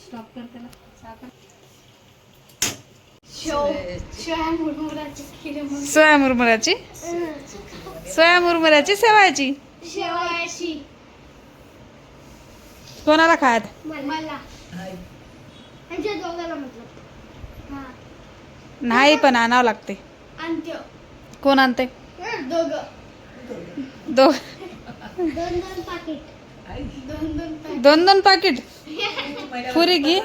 Stop कर त्याला. साखर सोया मुरमुऱ्याची सोया मुरमुऱ्याची सेवायची कोणाला खायत? हा. नाही पण आणावं लागते. कोण आणते दोघं. दोन दोन पाकिट. दोन दोन पाकिट पुरी घी.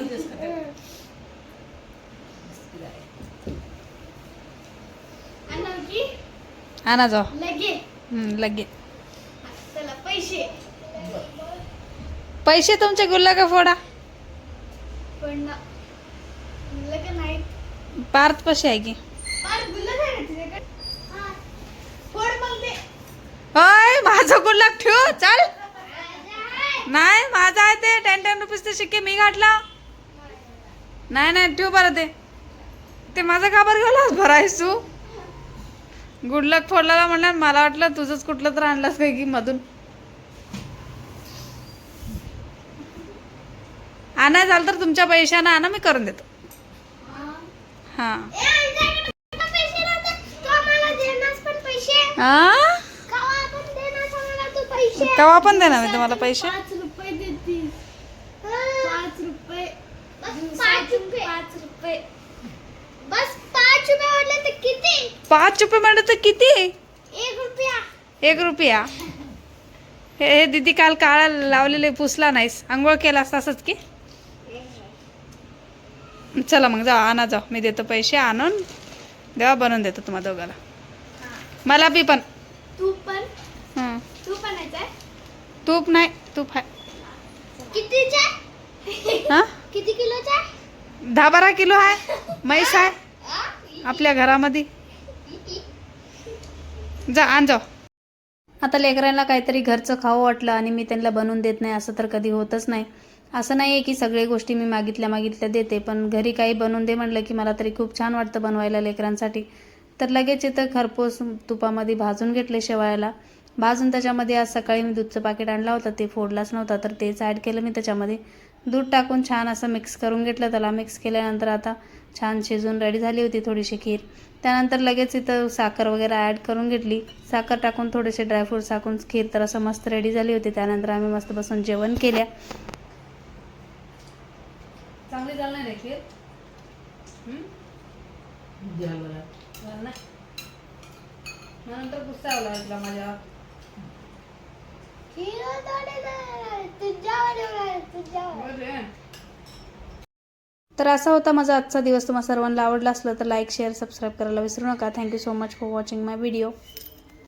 आणा जाऊ. लगे. हम्म, लगे. पैसे. पैसे तुमचे गुल्ला का फोडा. पार्थ पशी आहे की. गुल्ल हा. अय माझं गुल्लक ठेव चल. नाही माझा आहे ते. टेन टेन रुपीजचे शिक्के मी घातला. नाही नाही ठेव बरं ते. ते माझं काबर गेलास भरायस तू? गुडलक फोडला म्हणलं मला वाटलं तुझंच कुठलं तर आणलंस काय की मधून. आणा झालं तर तुमच्या पैशानं आणा मी करून देतो. हां. ए, आमच्याकडे कुठं पैसे राहतात? तू आम्हाला देणार पण पैसे. हां कवा पण देणार आम्हाला तू पैसे? केव्हा पण देणार मी तुम्हाला पैसे पाच रुपये देतील पाच रुपये पाच रुपये. बस पाच तर किती? पाच रुपये म्हणलं तर किती? एक रुपया. एक रुपया? हे हे दीदी काल काळा लावलेले पुसला नाहीस. आंघोळ केला असतासच की? चला मग जा आणा जाऊ. मी देतो पैसे आणून. देवा बनवून देतो तुम्हाला दोघाला. मला बी पण. तू पण? हं. तू पण तूप नाही. तूप आहे कितीचा हां किती किलोचा दहा बारा किलो आहे? म्हैस आहे? आपल्या घरामध्ये? जा आण जाऊ आता लेकरांना काहीतरी घरचं खावं वाटलं आणि मी त्यांना बनवून देत नाही असं तर कधी होतच नाही. असं नाही आहे की सगळे गोष्टी मी मागितल्या मागितल्या देते पण घरी काही बनवून दे म्हटलं की मला तरी खूप छान वाटतं बनवायला लेकरांसाठी. तर लगेच इथं खरपूस तुपामध्ये भाजून घेतले शेवाळ्याला भाजून त्याच्यामध्ये आज सकाळी मी दूधचं पाकिट आणलं होतं ते फोडलाच नव्हता तर तेच ॲड केलं मी त्याच्यामध्ये. दूध टाकून छान असं मिक्स करून घेतलं. त्याला मिक्स केल्यानंतर आता छान शिजून रेडी झाली होती थोडीशी खीर. त्यानंतर लगेच इथं साखर वगैरे ॲड करून घेतली. साखर टाकून थोडेसे ड्रायफ्रूट टाकून खीर तर असं मस्त रेडी झाली होती. त्यानंतर आम्ही मस्त बसून जेवण केल्या. चांगली चालणार आहे खीर? नंतर गुस्सा आला माझ्या तर असा होता माझा आजचा दिवस. तुम्हाला सर्वांना आवडला असलं तर लाईक शेअर सबस्क्राईब करायला विसरू नका. Thank you so much for watching my video